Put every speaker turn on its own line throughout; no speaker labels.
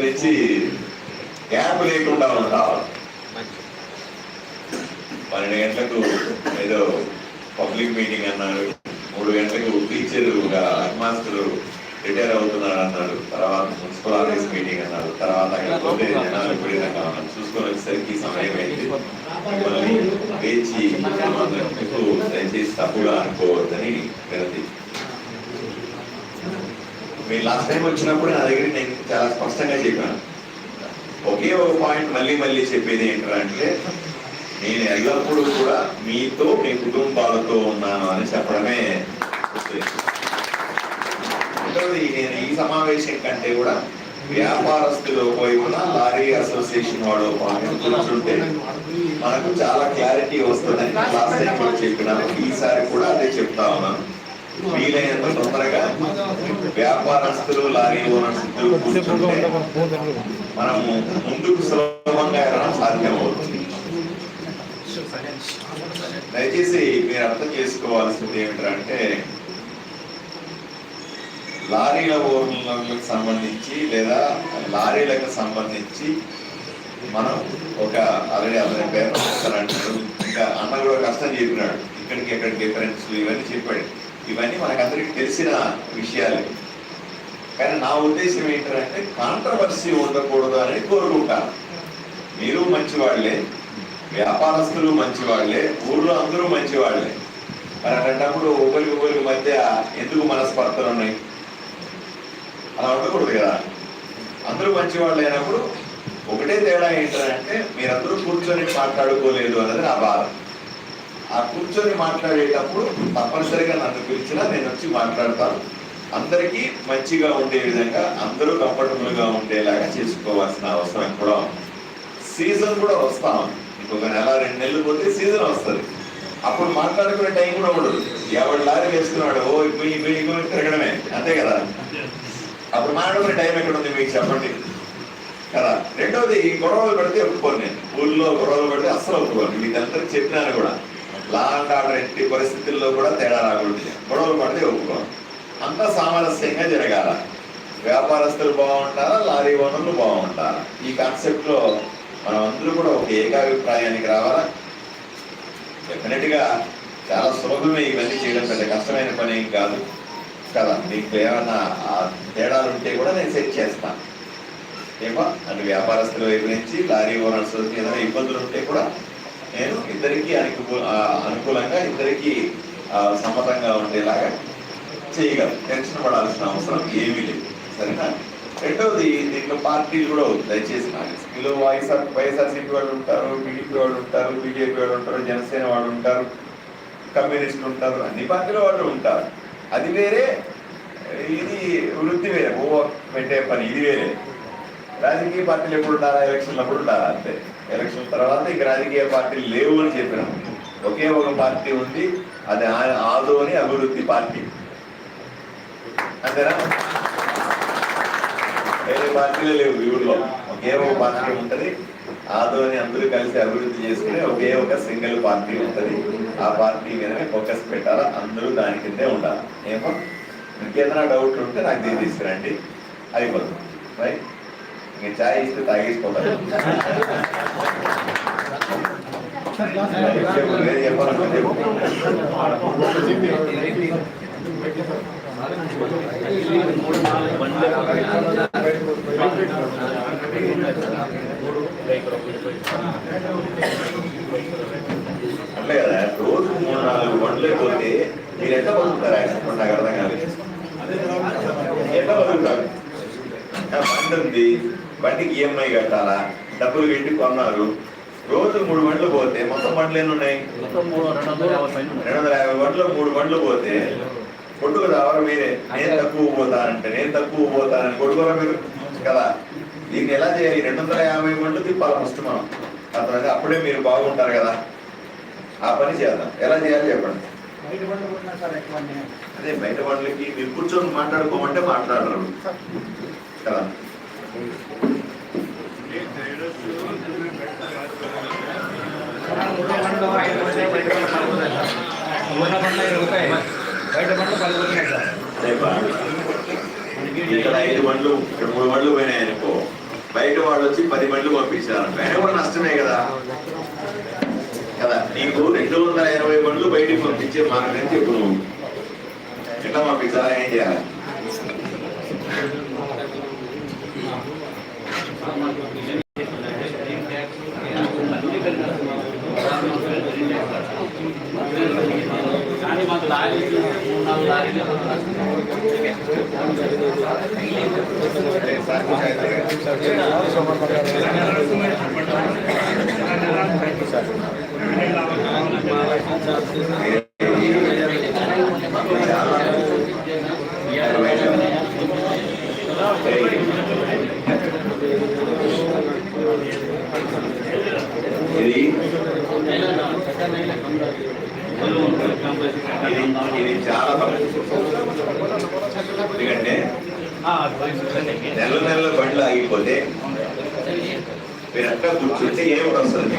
నుంచి గ్యాప్ లేకుండా ఉంటాం. పన్నెండు గంటలకు ఏదో పబ్లిక్ మీటింగ్ అన్నాడు. మూడు గంటలకు టీచర్ హెడ్ మాస్టర్ రిటైర్ అవుతున్నాడు అన్నాడు. తర్వాత మున్సిపల్ ఆఫీస్ మీటింగ్ అన్నాడు. తర్వాత అక్కడ పోతే జనాలు విపరీతంగా చూసుకొని వచ్చేసరికి సమయం అయింది. మిమ్మల్ని వేచి దయచేసి తప్పుగా అనుకోవద్దని వినతి. మీరు లాస్ట్ టైం వచ్చినప్పుడు నా దగ్గర నేను చాలా స్పష్టంగా చెప్పాను. ఒకే ఒక పాయింట్ మళ్ళీ మళ్ళీ చెప్పేది ఏంటంటే నేను ఎల్లప్పుడూ కూడా మీతో మీ కుటుంబాలతో ఉన్నాను అని చెప్పడమే రెండవది నేను ఈ సమావేశం కంటే కూడా వ్యాపారస్తులు వైపున లారీ అసోసియేషన్ వాడు కూర్చుంటే మనకు చాలా క్లారిటీ వస్తుందని లాస్ట్ టైం కూడా చెప్పినాను. ఈసారి కూడా అదే చెప్తా ఉన్నాను. వీలైనంత తొందరగా వ్యాపారస్తులు లారీ ఓనర్స్ మనము ముందుకు సులభంగా వెళ్ళడం సాధ్యమవుతుంది. దయచేసి మీరు అర్థం చేసుకోవాల్సింది ఏమిటంటే లారీల ఓనర్లకు సంబంధించి లేదా లారీలకు సంబంధించి మనం ఒక ఆల్రెడీ అతని పేరు అంటారు ఇంకా అన్న కూడా కష్టం చెప్పినాడు. ఇక్కడికి ఎక్కడ డిఫరెన్స్ ఇవన్నీ చెప్పాడు. ఇవన్నీ మనకందరికి తెలిసిన విషయాలు. కానీ నా ఉద్దేశం ఏంటంటే కాంట్రవర్సీ ఉండకూడదు అని కోరుకుంటాను. మీరు మంచివాళ్ళే వ్యాపారస్తులు మంచివాళ్ళే ఊళ్ళో అందరూ మంచివాళ్ళే. మరి అలాంటప్పుడు ఒకరికి ఒకరికి మధ్య ఎందుకు మనస్పర్ధలు ఉన్నాయి? అలా ఉండకూడదు కదా. అందరూ మంచివాళ్ళు అయినప్పుడు ఒకటే తేడా ఏంటంటే మీరందరూ కూర్చొని మాట్లాడుకోలేదు అన్నది నా బాధ. ఆ కూర్చొని మాట్లాడేటప్పుడు తప్పనిసరిగా నన్ను పిలిచినా నేను వచ్చి మాట్లాడతాను. అందరికీ మంచిగా ఉండే విధంగా అందరూ కంఫర్టబుల్గా ఉండేలాగా చేసుకోవాల్సిన అవసరం కూడా ఉంది. సీజన్ కూడా వస్తాం ఇంకొక నెల రెండు నెలలు పోతే సీజన్ వస్తుంది. అప్పుడు మాట్లాడుకునే టైం కూడా ఉండదు. ఎవడు లారీ వేసుకున్నాడు ఓ ఇప్పుడు ఇప్పుడు తిరగడమే. అంతే కదా? అప్పుడు మాట్లాడుకునే టైం ఎక్కడ ఉంది మీకు చెప్పండి? కదా? రెండవది గొడవలు పెడితే ఒప్పుకోను నేను. ఊళ్ళో గొడవలు పెడితే అస్సలు ఒప్పుకోను. మీకు అందరికి చెప్పినాను కూడా. లా అండ్ ఆర్డర్ ఎట్టి పరిస్థితుల్లో కూడా తేడా రాకూడదు గొడవలు పడితే ఒప్పుకోం అంతా సామరస్యంగా జరగాల. వ్యాపారస్తులు బాగుంటారా? లారీ ఓనర్లు బాగుంటారా? ఈ కాన్సెప్ట్లో మనం అందరూ కూడా ఒక ఏకాభిప్రాయానికి రావాలా? డెఫినెట్గా చాలా సులభమే ఇవన్నీ చేయడం పెద్ద కష్టమైన పని ఏం కాదు. కదా మీకు ఏమైనా తేడాలు ఉంటే కూడా నేను సెట్ చేస్తాను ఏమో అటు వ్యాపారస్తుల వైపు నుంచి లారీ ఓనర్స్ ఏదైనా ఇబ్బందులు ఉంటే కూడా నేను ఇద్దరికి అనుకూ అనుకూలంగా ఇద్దరికి సమ్మతంగా ఉండేలాగా చేయగలను. టెన్షన్ పడాల్సిన అవసరం ఏమీ లేదు. సరేనా? రెండవది దీంట్లో పార్టీలు కూడా దయచేసి నాకు ఇందులో వైఎస్ఆర్ వైఎస్ఆర్సీపీ వాళ్ళు ఉంటారు టీడీపీ వాళ్ళు ఉంటారు బీజేపీ వాళ్ళు ఉంటారు జనసేన వాళ్ళు ఉంటారు కమ్యూనిస్టులు ఉంటారు అన్ని పార్టీల వాళ్ళు ఉంటారు. అది వేరే ఇది వృత్తి వేరే. ఓ పెట్టే పని. ఇది వేరే. రాజకీయ పార్టీలు ఎప్పుడు ఉండాలా? ఎలక్షన్లు అప్పుడు ఉండాలా? అంతే. ఎలక్షన్ తర్వాత ఇక రాజకీయ పార్టీలు లేవు అని చెప్పినాం. ఒకే ఒక పార్టీ ఉంది అది ఆ- ఆదోని అభివృద్ధి పార్టీ. అంతేనా? వేరే పార్టీలు లేవు ఈ ఊళ్ళో ఒకే ఒక పార్టీ ఉంటది ఆదోని అందరూ కలిసి అభివృద్ధి చేసుకుని ఒకే ఒక సింగిల్ పార్టీ ఉంటుంది. ఆ పార్టీ మీదనే ఫోకస్ పెట్టాలా? అందరూ దాని కిందే ఉండాలి? ఏమో? ఇంకేదైనా డౌట్ ఉంటే నాకు దీన్ని తీసుకురండి. అయిపోతుంది. రైట్ ఇంక చాయ్ ఇస్తే తాగేసిపోతారు. చెప్పు, వేరే చెప్పాలనుకుంటే చెప్పు. అట్లే కదా రోజు మూడు నాలుగు బండ్లు పోతే మీరు ఎంత బతుకుతారు యాక్సిడెంట్ నాకు అర్థం కాలేదు ఎట్లా బతుకుతారు ఆ బండి ఉంది బండికి ఈఎంఐ కట్టాలా? డబ్బులు కట్టి కొన్నారు. రోజు మూడు బండ్లు పోతే మొత్తం బండ్లు ఎన్ని ఉన్నాయి. రెండు వందల యాభై బండ్లు మూడు బండ్లు పోతే కొట్టుకు రావాలి మీరే. నేను తక్కువ పోతానంటే నేను తక్కువ పోతానని కొట్టుకోరా మీరు కదా? దీన్ని ఎలా చేయాలి? రెండు వందల యాభై బండ్లు తిప్పాలి ఫస్ట్ మనం. అతను అప్పుడే మీరు బాగుంటారు కదా? ఆ పని చేద్దాం. ఎలా చేయాలి చెప్పండి? అదే బయట వాళ్ళకి మీరు కూర్చొని మాట్లాడుకోమంటే మాట్లాడరు. కదా?
బయట పండ్లు పది పోతున్నాయి సార్
ఇక్కడ ఐదు బండ్లు ఇక్కడ మూడు బండ్లు పోయినాయి అనుకో. బయట వాళ్ళు వచ్చి పది బండ్లు పంపించారు ఆయన కూడా నష్టమే కదా? కదా? నీకు రెండు వందల ఇరవై బండ్లు బయటికి పంపించే మార్గం చెప్పు నువ్వు. ఎట్లా పంపించాలా ఏం చేయాలి
కానీ మాకు లారీలు మూడు నాలుగు లారీలు
ఇది ఇది చాలా ఎందుకంటే నెల నెలల బండ్లు ఆగిపోతే మీరు అక్కడ కూర్చుంటే ఏమిటి వస్తుంది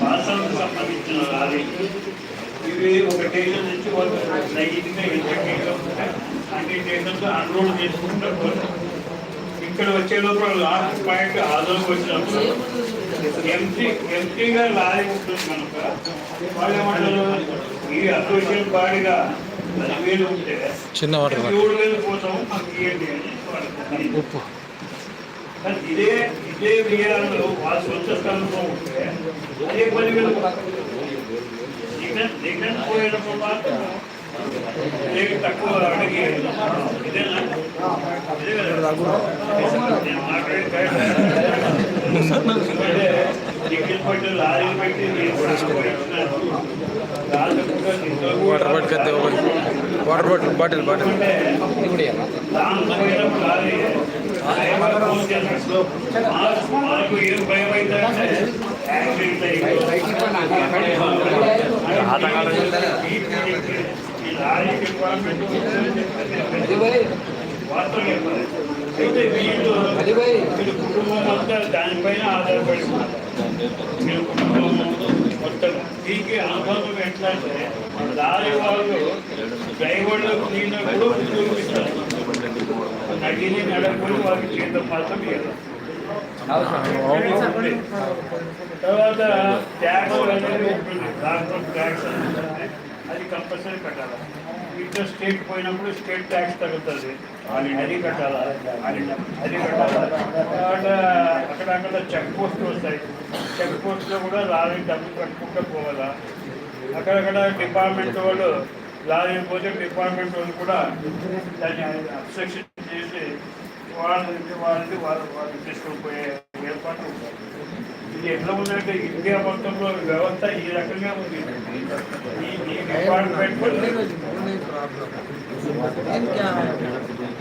పార్సల్ సంబంధించిన లారీ ఇవి ఒక స్టేషన్ నుంచి వాళ్ళు లైట్గా ఉంటాయి అన్ని స్టేషన్స్ అన్లోడ్ చేసుకుంటూ పోతాం ఇక్కడ వచ్చే లోపల లాస్ట్ పాయింట్ ఆదోకి వచ్చినప్పుడు ఎంటీ ఎంటీగా లారీ ఉంటుంది కనుక వాళ్ళు ఏమంటారు? ఈ అసోసియేషన్ బాడీగా పదివేలు ఉంటే
చిన్న వాటర్
ఏడు వేలు మాకు ఇవ్వండి అని ఇదే ఇదే విజయాలు వాళ్ళ సొంత స్థలంలో ఉంటే అదే పదివేలు ఇక్కడ దగ్గర పోయేటప్పుడు మాత్రం రేటు తక్కువ అడిగి ఇదేనా ఇదే కదా నేను
water bottle కత్తే water bottle bottle bottle
దాంట్లో పోయినప్పుడు లారీ డ్రైవర్ ఫోన్ చేస్తాడు. మాకు- మాకు ఏం భయం అయిందంటే యాక్సిడెంట్ అయ్యి ఈ లారీ డిపార్ట్మెంట్ వాస్తవం చెప్పాలి. అయితే వీళ్ళు వీళ్ళ కుటుంబం అంతా దానిపైన ఆధారపడి ఉన్నారు. వీళ్ళ కుటుంబం మొత్తం దీనికి అనుభవం ఎట్లా అంటే దారి వాళ్ళు డ్రైవర్లు క్లీనర్ కూడా చూపిస్తారు. నడిని నడకూడదు వారికి జీతం మాత్రం ఇవ్వాలి తర్వాత ట్యాక్స్ అనేది ఉంటుంది. దాంట్లో ట్యాక్స్ అది కంపల్సరీ కట్టాలి? ఇట్లా స్టేట్ పోయినప్పుడు స్టేట్ ట్యాక్స్ తగ్గుతుంది. అది కట్టాలా? అది కట్టాలా? తర్వాత అక్కడ చెక్ పోస్టులు వస్తాయి. చెక్ పోస్ట్లో కూడా లారీ డబ్బులు కట్టుకుంటూ పోవాలా? అక్కడక్కడ డిపార్ట్మెంట్ వాళ్ళు లారీ పోతే డిపార్ట్మెంట్ వాళ్ళు కూడా దాన్ని అబ్స్ట్రక్షన్ చేసి వాళ్ళని వాళ్ళని వాళ్ళు వాళ్ళు తీసుకొని పోయే ఏర్పాటు. ఇది ఎట్లా ఉందంటే ఇండియా మొత్తంలో వ్యవస్థ ఈ రకంగా ఉంది. ఈ ఈ డిపార్ట్మెంట్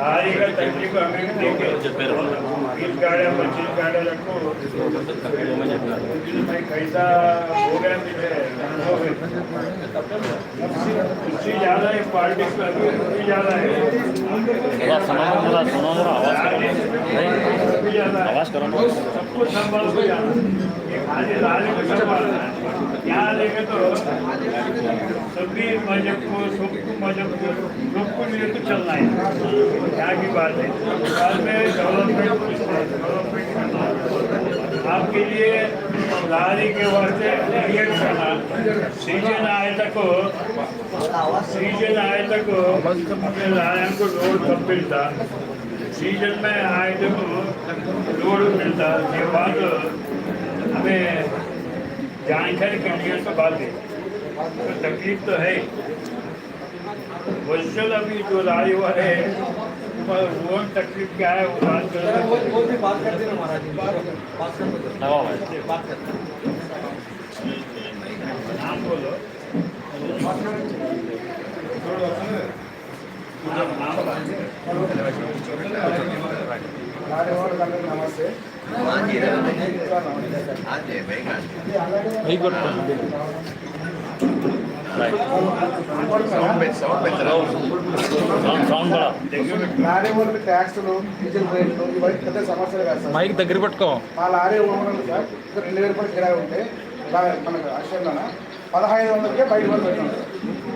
ದಾರಿಗಳ ತಕ್ಕಲಿಕ್ಕೂ ज़्यादा है। पॉलिटिक्स में अभी ज़्यादा आवाज़ करो। आवाज़ करो सबको संभाल है तो सभी मज़हब को सबको मज़हब को सबको लिए तो चलना है यहाँ की बात है बाद में डेवलपमेंट आपके लिए लारी के वास्ते क्रिएट सीज़न आए तक सीज़न आए तक अपने को रोड कब मिलता सीज़न में आए तक रोड मिलता ये बात हमें के कंप्यूटर से बात है तो तकलीफ़ तो है वर्चुअल अभी जो लाई हुआ है पर वो तकलीफ़ क्या है वो बात कर वो
वो
भी बात
कर देना महाराज बात कर बात कर नाम बोलो नाम नाम సౌండ్ కూడా
లారీ వాళ్ళకి ట్యాక్సులు డీజిల్ రేట్లు ఇవన్నీ పెద్ద సమస్యలు కాదు సార్.
మైక్ దగ్గర పెట్టుకో.
మా లారీ ఓనర్లు సార్. రెండు వేల రూపాయలు కిరాయి ఉంటే మనకు అశ్వంలోన పదహైదు వందలకే బయట వాళ్ళు పెట్టాం సార్.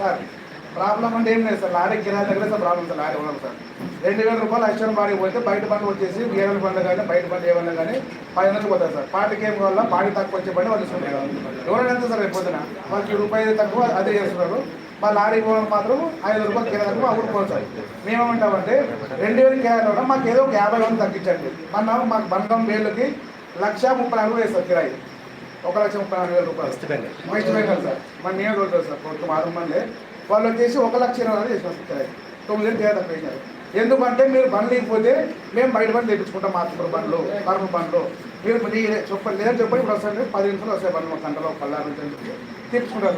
సార్ ప్రాబ్లం అంటే ఏం లేదు సార్. లారీ కిరాయి దగ్గర సార్ ప్రాబ్లం సార్ లారీ ఉండదు సార్. రెండు వేల రూపాయలు అక్షరం బాడికి పోతే బయట బండ్లు వచ్చేసి గేదెల బండ్లు కానీ బయట బండ్లు ఏమన్నా కానీ పది వందలు పోతారు సార్. పాటికి ఏం కావాలా పాటి తక్కువ వచ్చే బండి వాళ్ళు ఇస్తున్నారు ఎవరైనా ఎంత సార్ అయిపోతున్నా వాళ్ళకి రూపాయి తక్కువ అదే చేస్తున్నారు. మా లారీ పోవడం మాత్రం ఐదు రూపాయలు కిరాయి అప్పుడు ఊరు పోతాయి మేమేమంటామంటే రెండు వేలు కిరాయిలో మాకు ఏదో ఒక యాభై వందలు తగ్గించండి. మన మాకు బంధం వేలుకి లక్ష ముప్పై అరవై వేస్తారు కిరాయి. ఒక లక్ష ముప్పై నాలుగు వేల రూపాయలు. వెస్ట్ బెంగాల్ సార్ మన నియోజకవర్గం సార్ కొడుకు మారు మంది వాళ్ళు వచ్చేసి ఒక లక్ష ఇరవై వేలు చేసిన కిరాయి తొమ్మిది తక్కువ వేసినారు ఎందుకంటే మీరు బండ్లు లేకపోతే మేము బయట బండ్లు తెప్పించుకుంటాం మాత్రం బండ్లు పరుపు బండ్లు. మీరు చెప్పండి లేదని చెప్పండి ఇప్పుడు వస్తాయి పది నిమిషాలు వస్తాయి బండ్లు గంటలో పల్లారు తెప్పించుకుంటారు